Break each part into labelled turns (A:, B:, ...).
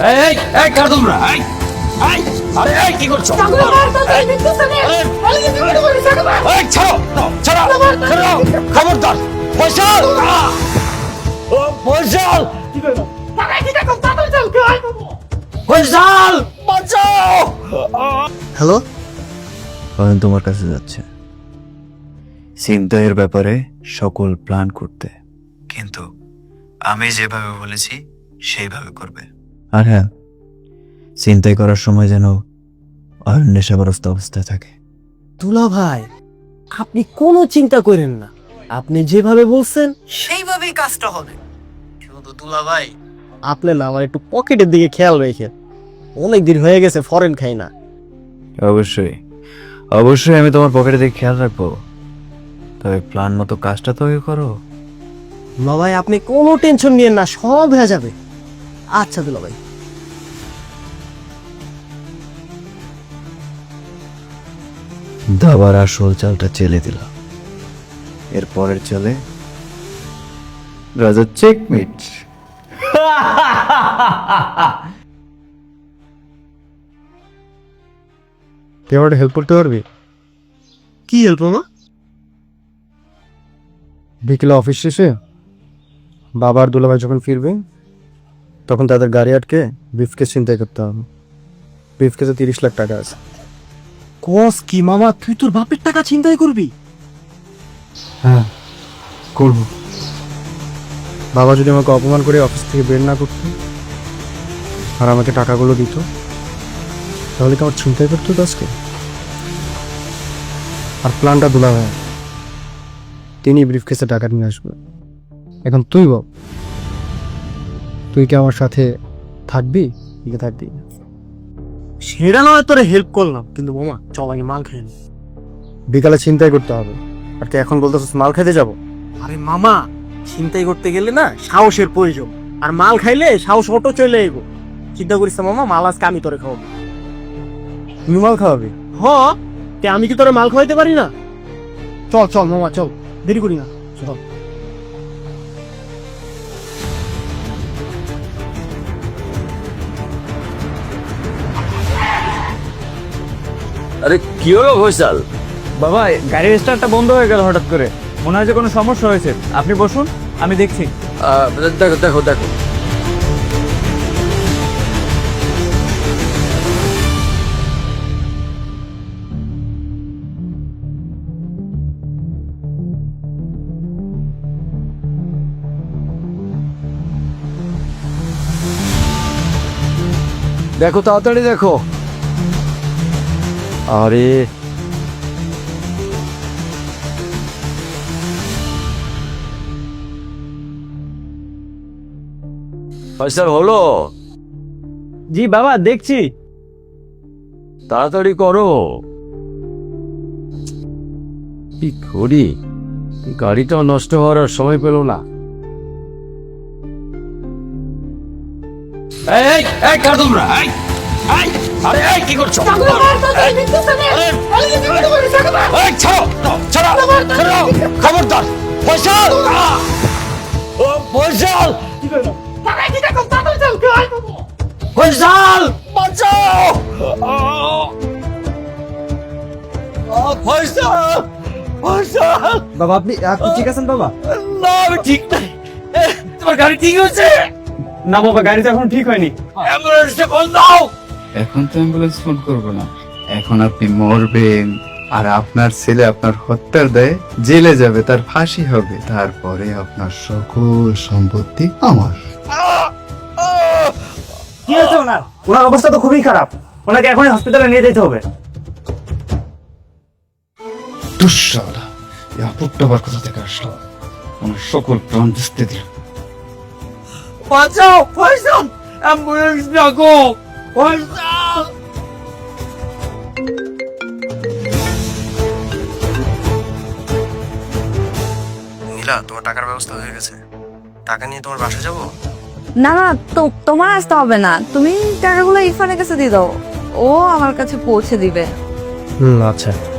A: এই এই এই কার তোমরা? এই এই আরে এই কি করছ? এই, এই ছাড়ো ছাড়ো ছাড়ো খবরদার ফয়সাল! ও ফয়সাল! ফয়সাল বাঁচাও!
B: হ্যালো? তোমার কাছে যাচ্ছে। ছিনতাইয়ের ব্যাপারে সকল প্ল্যান করতে। কিন্তু আমি যেভাবে বলেছি সেইভাবে করবে। আর হ্যাঁ চিন্তাই করার সময় যেন আর নেশাগ্রস্ত অবস্থায় থাকে।
C: তুলা ভাই আপনি কোনো চিন্তা করেন না। আপনি যেভাবে বলছেন সেইভাবেই কাজটা হবে। শুধু তুলা ভাই। আপনি না আমার একটু পকেটের দিকে খেয়াল রেখে। অনেক দিন হয়ে গেছে ফরেন খাই না।
B: অবশ্যই। অবশ্যই আমি তোমার পকেটের দিকে খেয়াল রাখব। তবে প্ল্যান মতো কাজটা তো করো।
C: ভাই আপনি কোনো টেনশন নিয়েন না সব হয়ে যাবে। আচ্ছা দুলা ভাই
B: দাবার আসল চালটা চেলে দিলাম। এর পরের চালে রাজা চেকমেট।
C: তুই আমার হেল্প করতে পারবি? কি হেল্প মামা? বিকেলে অফিস শেষে বাবার দুলাভাই যখন ফিরবে তখন তাদের গাড়ি আটকে ব্রিফকেস চিন্তাই করতে হবে। ব্রিফকেসে তিরিশ লাখ টাকা আছে। কস কি মামা তুই তোর বাপের টাকা চিন্তাই করবি? হ্যাঁ করব। বাবা যদি আমাকে অপমান করে অফিস থেকে বের না করতো আর আমাকে টাকাগুলো দিত তাহলে কি আমার চিন্তাই করতো আজকে আর প্ল্যানটা দুলা ভাই তিনি ব্রিফকেসে টাকা নিয়ে আসবে। এখন তুই বল। তুই কি আমার সাথে থাকবি? কি থাকবি। সেটা নয় তোরে হেল্প করলাম। কিন্তু মামা চল আগে মাল খেয়ে নি। বিকালে চিন্তাই করতে হবে। আর তুই এখন বলতেছিস মাল খেতে যাব? আরে মামা চিন্তাই করতে গেলে না সাহসের প্রয়োজন। আর মাল খাইলে সাহস অটো চলে এগো চিন্তা করিস না মামা মাল আজকে আমি তোরে খাওয়াবো। তুমি মাল খাওয়াবি? হ তে আমি কি তোরে মাল খাওয়াইতে পারি না? চল চল মামা চল। দেরি করি না। চল।
A: আরে কি হলো ফয়সাল?
D: বাবা গাড়ির স্টার্টটা বন্ধ হয়ে গেল হঠাৎ করে। মনে হয় যে কোনো সমস্যা হয়েছে। আপনি বসুন আমি দেখছি।
A: আহ, দেখো দেখো দেখো। দেখো তাড়াতাড়ি দেখো। আরে। ফয়সাল হলো?
D: জি বাবা দেখছি।
A: তাড়াতাড়ি করো। কি করি গাড়িটাও নষ্ট হওয়ার আর সময় পেল না। এই এই কার তোমরা এই এই। আরে এই কি করছ? এই ছাড়ো ছাড়ো ছাড়ো খবরদার ফয়সাল! ও বাঁচাও!
C: বাবা আপনি আপনি ঠিক আছেন বাবা?
A: না আমি ঠিক নাই। তোমার গাড়ি ঠিক হয়েছে?
D: না বাবা গাড়ি তো এখন ঠিক হয়নি।
A: অ্যাম্বুলেন্সে ফোন দাও
E: এখন তো অ্যাম্বুলেন্স ফোন করব না। এখন আপনি মরবেন আর আপনার ছেলে আপনার হত্যার দায়ে জেলে যাবে তার ফাঁসি হবে। তারপরে আপনার সকল সম্পত্তি আমার।
D: কি হয়েছে ওনার? ওনার অবস্থা তো খুবই খারাপ। ওনাকে এখনই হসপিটালে নিয়ে যেতে হবে।
E: দুঃসালা এই আবার কোথা থেকে আসলো? আমার সকল প্রাণ দিতে দিল।
A: বাঁচাও ফয়সাল! অ্যাম্বুলেন্স ডাকো
C: নীলা তোমার টাকার ব্যবস্থা হয়ে গেছে। টাকা নিয়ে তোমার বাসা যাব?
F: না না তো তোমার আসতে হবে না। তুমি টাকাগুলো ইরফানের কাছে দিয়ে দাও। ও আমার কাছে পৌঁছে দিবে।
C: হুম আচ্ছা।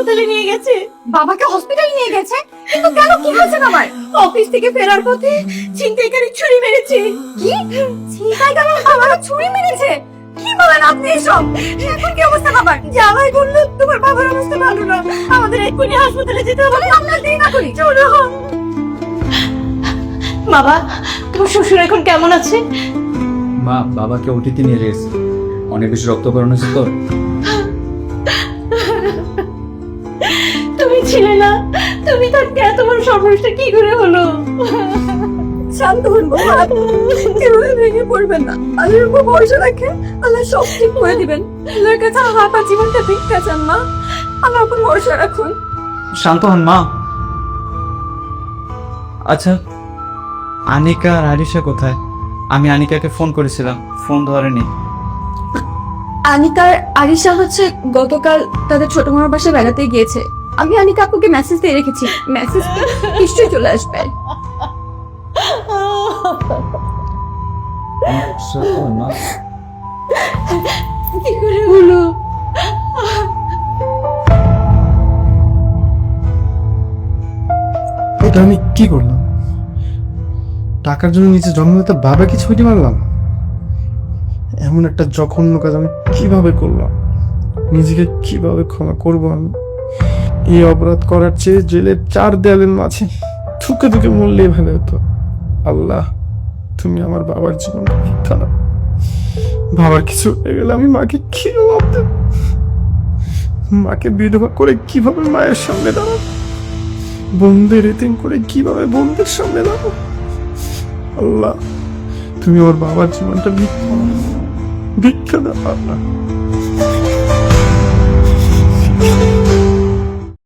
G: হাসপাতালে নিয়ে গেছে।
F: বাবাকে হসপিটালে নিয়ে গেছে? কিন্তু কেন কি হয়েছে আমার
G: অফিস থেকে ফেরার পথে ছিনতাইকারী ছুরি মেরেছে।
F: কি? বাবাকে ছুরি মেরেছে? কি বলেন আপনি এসব? এখন কি অবস্থা বাবার?
G: জামাই বলল তোমার বাবার অবস্থা ভালো না। আমাদের এক্ষুনি হাসপাতালে যেতে হবে।
F: আমরা দেরি না করি।
G: চলো। বাবা তোমার শ্বশুর এখন কেমন আছে?
H: মা বাবাকে ওটিতে নিয়ে গেছে অনেক বেশি রক্তকরণ হয়েছে তো
G: ছিলে না? তুমি থাকতে এত বড় সর্বনাশটা কি করে হলো?
F: শান্ত হন বাবা। এভাবে ভেঙে পড়বেন না। আল্লাহর উপর ভরসা রাখেন আল্লাহ সব ঠিক করে দিবেন। আল্লাহর কাছে হাঁটা জীবনটা ভিক্ষা চান মা। আল্লাহর উপর ভরসা রাখুন।
I: শান্ত হন মা। আচ্ছা আনিকা আর আরিশা কোথায়? আমি আনিকাকে ফোন করেছিলাম। ফোন ধরেনি।
F: আনিকার আরিশা হচ্ছে গতকাল তাদের ছোট মামার বাসায় বেড়াতে গিয়েছে। আমি আনিকা আপুকে মেসেজ দিয়ে রেখেছি। মেসেজ নিশ্চয়ই চলে আসবে।
G: কি করে হলো
J: এটা আমি কি করলাম? টাকার জন্য নিজে জন্মদাতা বাবাকে ছুটি মারলাম। এমন একটা জঘন্য কাজ আমি কীভাবে করলাম? নিজেকে কীভাবে ক্ষমা করব আমি? এই অপরাধ করার চেয়ে জেলের চার দেয়ালের মাঝে থুকে থুকে মরলেই ভালো হতো। আল্লাহ, তুমি আমার বাবার জীবন ভিক্ষা দাও বাবার কিছু হয়ে গেলে আমি মাকে কি দেব। মাকে বিধবা করে কীভাবে মায়ের সামনে দাঁড়াবো? বন্ধের এতিম করে কীভাবে বন্ধের সামনে দাঁড়াবো? আল্লাহ, তুমি আমার বাবার জীবনটা ভিক্ষা ভিক্ষা দাও আল্লাহ।